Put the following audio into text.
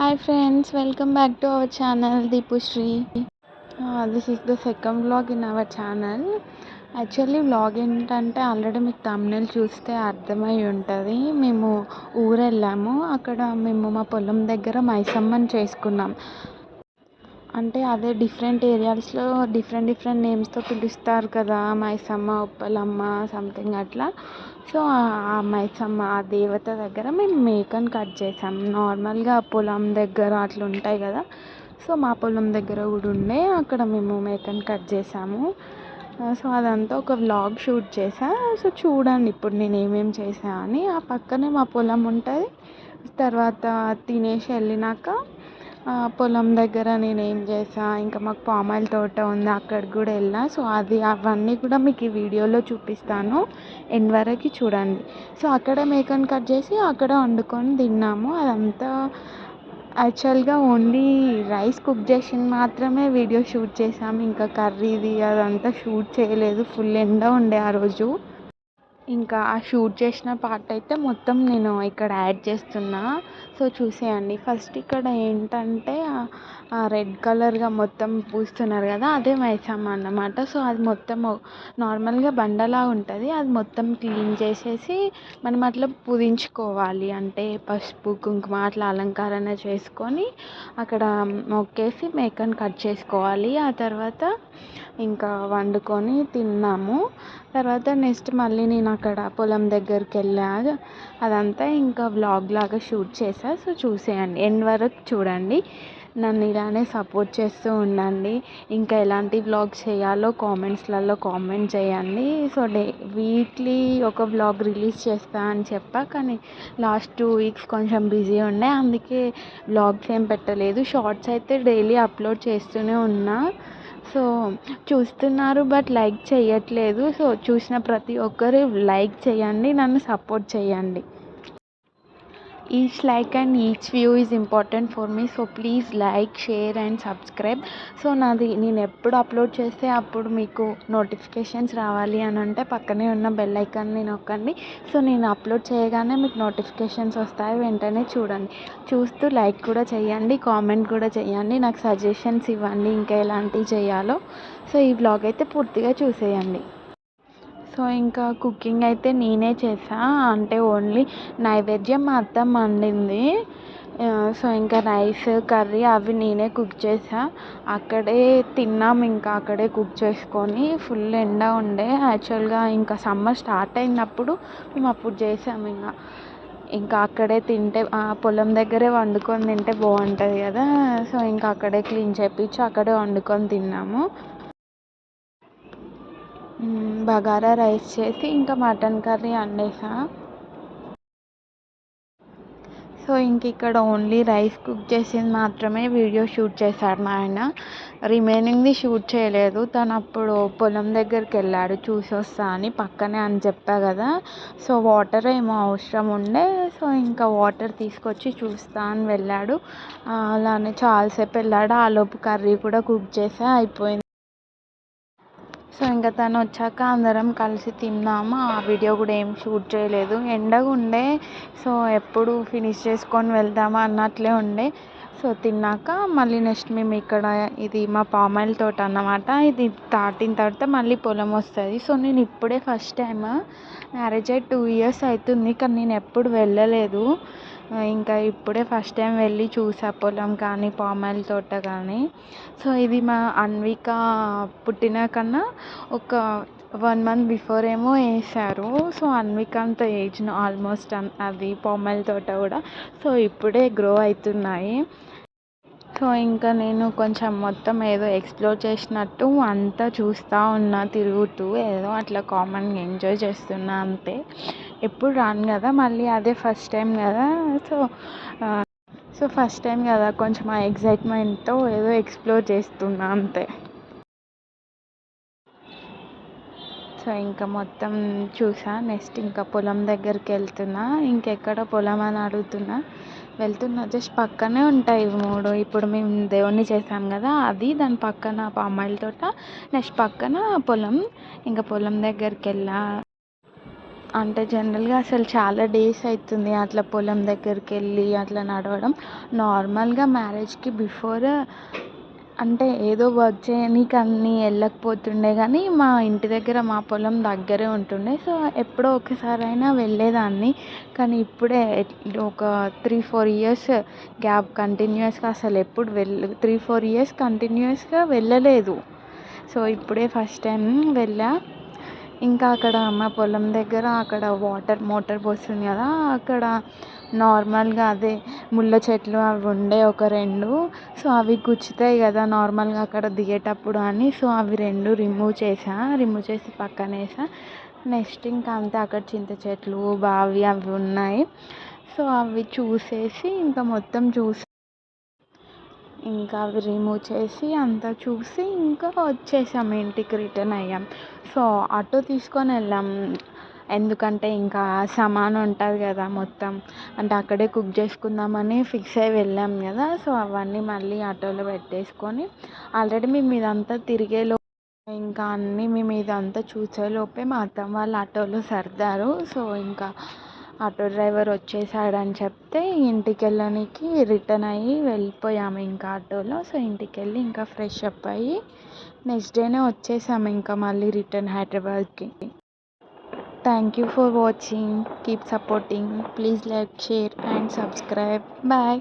Hi friends welcome back to our channel Deepusri this is the second vlog in our channel actually vlog ఏంటంటే already మీకు తమిళ చూస్తే అర్థమై ఉంటుంది. మేము ఊరు వెళ్ళాము అక్కడ మేము మా పొలం దగ్గర మైసమ్మని చేసుకున్నాం. అంటే అదే డిఫరెంట్ ఏరియాస్లో డిఫరెంట్ డిఫరెంట్ నేమ్స్తో పిలుస్తారు కదా మైసమ్మ ఉప్పలమ్మ సంథింగ్ అట్లా. సో ఆ మైసమ్మ ఆ దేవత దగ్గర మేము మేకని కట్ చేసాం. నార్మల్గా పొలం దగ్గర అట్లా ఉంటాయి కదా. సో మా పొలం దగ్గర కూడా ఉండే అక్కడ మేము మేకని కట్ చేసాము. సో అదంతా ఒక వ్లాగ్ షూట్ చేసా. సో చూడండి ఇప్పుడు నేను ఏమేమి చేసా అని. ఆ పక్కనే మా పొలం ఉంటుంది. తర్వాత తినేసి వెళ్ళినాక పొలం దగ్గర నేను ఏం చేసా ఇంకా మాకు పామ్ ఆయిల్ తోట ఉంది అక్కడికి కూడా వెళ్ళినా. సో అది అవన్నీ కూడా మీకు ఈ వీడియోలో చూపిస్తాను. ఎండ్ వరకు చూడండి. సో అక్కడ మేకని కట్ చేసి అక్కడ వండుకొని తిన్నాము. అదంతా యాక్చువల్గా ఓన్లీ రైస్ కుక్ చేసింది మాత్రమే వీడియో షూట్ చేసాము. ఇంకా కర్రీది అదంతా షూట్ చేయలేదు. ఫుల్ ఎండ ఉండే ఆ రోజు. ఇంకా ఆ షూట్ చేసిన పార్ట్ అయితే మొత్తం నేను ఇక్కడ యాడ్ చేస్తున్నా. సో చూసేయండి. ఫస్ట్ ఇక్కడ ఏంటంటే రెడ్ కలర్గా మొత్తం పూస్తున్నారు కదా అదే మైసమ్మ అన్నమాట. సో అది మొత్తం నార్మల్గా బండలా ఉంటుంది. అది మొత్తం క్లీన్ చేసేసి మనం అట్లా పూజించుకోవాలి. అంటే పసుపు కుంకుమ అట్లా అలంకరణ చేసుకొని అక్కడ మొక్కేసి మేకని కట్ చేసుకోవాలి. ఆ తర్వాత ఇంకా వండుకొని తిన్నాము. తర్వాత నెక్స్ట్ మళ్ళీ నేను అక్కడ పొలం దగ్గరికి వెళ్ళాక అదంతా ఇంకా వ్లాగ్ లాగా షూట్ చేసా. సో చూసేయండి. ఎండ్ వరకు చూడండి. నన్ను ఇలానే సపోర్ట్ చేస్తూ ఉండండి. ఇంకా ఎలాంటి వ్లాగ్ చేయాలో కామెంట్స్లలో కామెంట్ చేయండి. సో డే వీక్లీ ఒక వ్లాగ్ రిలీజ్ చేస్తా అని చెప్పా. కానీ లాస్ట్ టూ వీక్స్ కొంచెం బిజీ ఉండే. అందుకే వ్లాగ్స్ ఏం పెట్టలేదు. షార్ట్స్ అయితే డైలీ అప్లోడ్ చేస్తూనే ఉన్నా. సో చూస్తున్నారు బట్ లైక్ చేయట్లేదు సో చూసిన ప్రతి ఒక్కరు లైక్ చేయండి నన్ను సపోర్ట్ చేయండి each like and each view is important for me so please like share and subscribe so నాది నేను ఎప్పుడు అప్లోడ్ చేస్తే అప్పుడు మీకు నోటిఫికేషన్స్ రావాలి అని అంటే పక్కనే ఉన్న బెల్ ఐకాన్ని నొక్కండి. సో నేను అప్లోడ్ చేయగానే మీకు నోటిఫికేషన్స్ వస్తాయి. వెంటనే చూడండి. చూస్తూ లైక్ కూడా చేయండి కామెంట్ కూడా చేయండి. నాకు సజెషన్స్ ఇవ్వండి ఇంకా ఎలాంటివి చేయాలో. సో ఈ బ్లాగ్ అయితే పూర్తిగా చూసేయండి. సో ఇంకా కుకింగ్ అయితే నేనే చేసాను అంటే ఓన్లీ నైవేద్యం మా అత్తమ్మ వండింది. సో ఇంకా రైస్ కర్రీ అవి నేనే కుక్ చేసా అక్కడే తిన్నాం ఇంకా అక్కడే కుక్ చేసుకొని ఫుల్ ఎండ ఉండే. యాక్చువల్గా ఇంకా సమ్మర్ స్టార్ట్ అయినప్పుడు మేము అప్పుడు చేసాము ఇంకా ఇంకా అక్కడే తింటే పొలం దగ్గరే వండుకొని తింటే బాగుంటుంది కదా. సో ఇంకా అక్కడే క్లీన్ చేయించి అక్కడే వండుకొని తిన్నాము. బగారా రైస్ చేసి ఇంకా మటన్ కర్రీ వండేసా. సో ఇంక ఇక్కడ ఓన్లీ రైస్ కుక్ చేసింది మాత్రమే వీడియో షూట్ చేశాడు మా ఆయన. రిమైనింగ్ది షూట్ చేయలేదు. తను అప్పుడు పొలం దగ్గరికి వెళ్ళాడు చూసి వస్తా అని పక్కనే అని చెప్పా కదా. సో వాటర్ ఏమో అవసరం ఉండే. సో ఇంకా వాటర్ తీసుకొచ్చి చూస్తా అని వెళ్ళాడు. అలానే చాలాసేపు వెళ్ళాడు. ఆలోపు కర్రీ కూడా కుక్ చేసా అయిపోయింది. సో ఇంకా తను వచ్చాక అందరం కలిసి తిన్నాము. ఆ వీడియో కూడా ఏం షూట్ చేయలేదు. ఎండగా ఉండే సో ఎప్పుడు ఫినిష్ చేసుకొని వెళ్దామా అన్నట్లే ఉండే. సో తిన్నాక మళ్ళీ నెక్స్ట్ మేము ఇక్కడ ఇది మా పామాయిల్ తోట అన్నమాట. ఇది దాటిన తర్వాత మళ్ళీ పొలం వస్తుంది. సో నేను ఇప్పుడే ఫస్ట్ టైం మ్యారేజ్ అయ్యి టూ ఇయర్స్ అవుతుంది కానీ నేను ఎప్పుడు వెళ్ళలేదు. ఇంకా ఇప్పుడే ఫస్ట్ టైం వెళ్ళి చూసా పొలం కానీ పామాయిల్ తోట కానీ. సో ఇది మా అన్విక పుట్టిన కన్నా ఒక వన్ మంత్ బిఫోర్ ఏమో వేసారు. సో అన్విక అంత ఏజ్ ఆల్మోస్ట్ అది పామాయిల్ తోట కూడా. సో ఇప్పుడే గ్రో అవుతున్నాయి సో ఇంకా నేను కొంచెం మొత్తం ఏదో ఎక్స్ప్లోర్ చేసినట్టు అంతా చూస్తూ ఉన్నా తిరుగుతూ ఏదో అట్లా కామన్గా ఎంజాయ్ చేస్తున్నా అంతే. ఎప్పుడు రాను కదా మళ్ళీ అదే ఫస్ట్ టైం కదా. సో సో ఫస్ట్ టైం కదా కొంచెం ఆ ఎగ్జైట్మెంట్తో ఏదో ఎక్స్ప్లోర్ చేస్తున్నా అంతే. సో ఇంకా మొత్తం చూసా. నెక్స్ట్ ఇంకా పొలం దగ్గరికి వెళ్తున్నా. ఇంకెక్కడ పొలం అని అడుగుతున్నా. వెళ్తున్నా. జస్ట్ పక్కనే ఉంటాయి ఇవి మూడు. ఇప్పుడు మేము దేవుణ్ణి చేసాం కదా అది దాని పక్కన పామాయిల్ తోట నెక్స్ట్ పక్కన పొలం. ఇంకా పొలం దగ్గరికి వెళ్ళా. అంటే జనరల్గా అసలు చాలా డేస్ అవుతుంది అట్లా పొలం దగ్గరికి వెళ్ళి అట్లా నడవడం. నార్మల్గా మ్యారేజ్కి బిఫోర్ అంటే ఏదో వర్క్ చేయనీకి అన్నీ వెళ్ళకపోతుండే కానీ మా ఇంటి దగ్గర మా పొలం దగ్గరే ఉంటుండే. సో ఎప్పుడో ఒకసారి అయినా వెళ్ళేదాన్ని. కానీ ఇప్పుడే ఒక త్రీ ఫోర్ ఇయర్స్ గ్యాప్ కంటిన్యూస్గా అసలు ఎప్పుడు వెళ్ళ త్రీ ఫోర్ ఇయర్స్ కంటిన్యూస్గా వెళ్ళలేదు. సో ఇప్పుడే ఫస్ట్ టైం వెళ్ళా. ఇంకా అక్కడ మా పొలం దగ్గర అక్కడ వాటర్ మోటర్ పోస్తుంది కదా అక్కడ నార్మల్గా అదే ముళ్ళ చెట్లు అవి ఉండే ఒక రెండు. సో అవి గుచ్చుతాయి కదా నార్మల్గా అక్కడ దిగేటప్పుడు అని. సో అవి రెండు రిమూవ్ చేసా రిమూవ్ చేసి పక్కన వేసా. నెక్స్ట్ ఇంకా అంతే అక్కడ చింత చెట్లు బావి అవి ఉన్నాయి. సో అవి చూసేసి ఇంకా మొత్తం చూసి ఇంకా అవి రిమూవ్ చేసి అంతా చూసి ఇంకా వచ్చేసాం ఇంటికి రిటర్న్ అయ్యాం. సో ఆటో తీసుకొని వెళ్ళాం. ఎందుకంటే ఇంకా సామాను ఉంటుంది కదా మొత్తం. అంటే అక్కడే కుక్ చేసుకుందామని ఫిక్స్ అయ్యి వెళ్ళాం కదా. సో అవన్నీ మళ్ళీ ఆటోలో పెట్టేసుకొని ఆల్రెడీ మేము ఇదంతా తిరిగేలో ఇంకా అన్నీ మేము ఇదంతా చూసేలోపే మా అత్తమ్మ వాళ్ళు ఆటోలో సర్దారు. సో ఇంకా ఆటో డ్రైవర్ వచ్చేసాడని చెప్తే ఇంటికి వెళ్ళనీకి రిటర్న్ అయ్యి వెళ్ళిపోయాము ఇంకా ఆటోలో. సో ఇంటికి వెళ్ళి ఇంకా ఫ్రెష్ అప్ అయ్యి నెక్స్ట్ డేనే వచ్చేసాము ఇంకా మళ్ళీ రిటర్న్ హైదరాబాద్కి. Thank you for watching. Keep supporting. Please like share and subscribe. Bye.